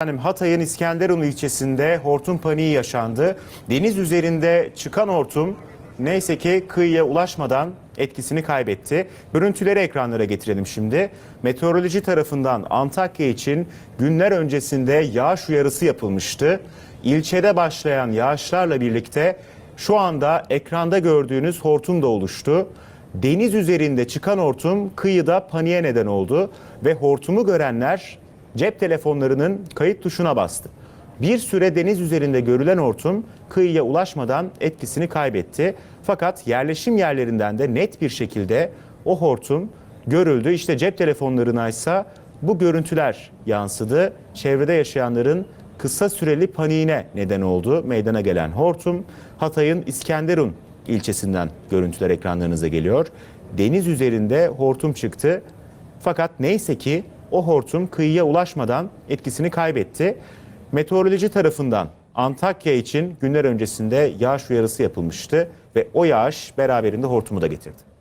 Efendim Hatay'ın İskenderun ilçesinde hortum paniği yaşandı. Deniz üzerinde çıkan hortum neyse ki kıyıya ulaşmadan etkisini kaybetti. Görüntüleri ekranlara getirelim şimdi. Meteoroloji tarafından Antakya için günler öncesinde yağış uyarısı yapılmıştı. İlçede başlayan yağışlarla birlikte şu anda ekranda gördüğünüz hortum da oluştu. Deniz üzerinde çıkan hortum kıyıda paniğe neden oldu ve hortumu görenler cep telefonlarının kayıt tuşuna bastı. Bir süre deniz üzerinde görülen hortum kıyıya ulaşmadan etkisini kaybetti. Fakat yerleşim yerlerinden de net bir şekilde o hortum görüldü. İşte cep telefonlarına ise bu görüntüler yansıdı. Çevrede yaşayanların kısa süreli paniğine neden oldu. Meydana gelen hortum Hatay'ın İskenderun ilçesinden görüntüler ekranlarınıza geliyor. Deniz üzerinde hortum çıktı. Fakat neyse ki o hortum kıyıya ulaşmadan etkisini kaybetti. Meteoroloji tarafından Antakya için günler öncesinde yağış uyarısı yapılmıştı ve o yağış beraberinde hortumu da getirdi.